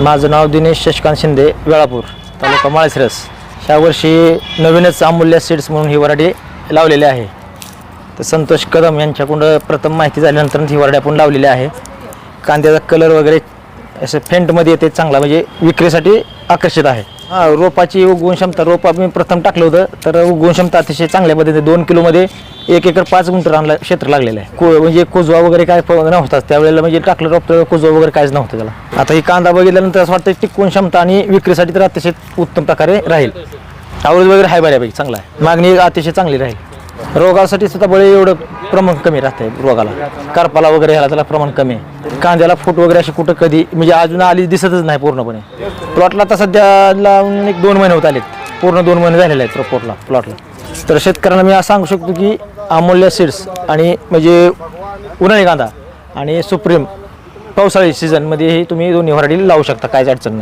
माझं नाव दिनेश शशिकांत शिंदे वेळापूर तालुका माळशिरस. ह्या वर्षी नवीनच अमूल्य सीड्स म्हणून ही वराडी लावलेली आहे. तर संतोष कदम यांच्याकडून प्रथम माहिती झाल्यानंतर ही वराडी आपण लावलेली आहे. कांद्याचा कलर वगैरे असं फेंटमध्ये येते चांगला म्हणजे विक्रीसाठी आकर्षित आहे. हा रोपाची उगवण क्षमता रोप आम्ही प्रथम टाकलं होतं तर उगवण क्षमता अतिशय चांगल्या पद्धतीने दोन किलोमध्ये एक एकर पाच गुंटर आणला क्षेत्र लागलेलं आहे. को म्हणजे कुजवा वगैरे काय प- नव्हताच त्यावेळेला म्हणजे टाकलं रोप तर कुजवा वगैरे काहीच नव्हतं त्याला. आता ही कांदा बघितल्यानंतर असं वाटतं टिकवून क्षमता आणि विक्रीसाठी तर अतिशय उत्तम प्रकारे राहील. आवड वगैरे आहे बऱ्यापैकी चांगला आहे. मागणी अतिशय चांगली राहील. रोगासाठी सुद्धा बळी एवढं प्रमाण कमी राहतंय रोगाला. करपाला वगैरे ह्याला त्याला प्रमाण कमी आहे. कांद्याला फूट वगैरे अशी कुठं कधी म्हणजे अजून आली दिसतच नाही पूर्णपणे. प्लॉटला तर सध्या लावून एक दोन महिने होत आलेत. पूर्ण दोन महिने झालेले आहेत प्लॉटला प्लॉटला. तर शेतकऱ्यांना मी असं सांगू शकतो की अमूल्य सीड्स आणि म्हणजे उन्हाळी कांदा आणि सुप्रीम पावसाळी सीझनमध्ये हे तुम्ही दोन्ही व्हरायटी लावू शकता काहीच अडचण नाही.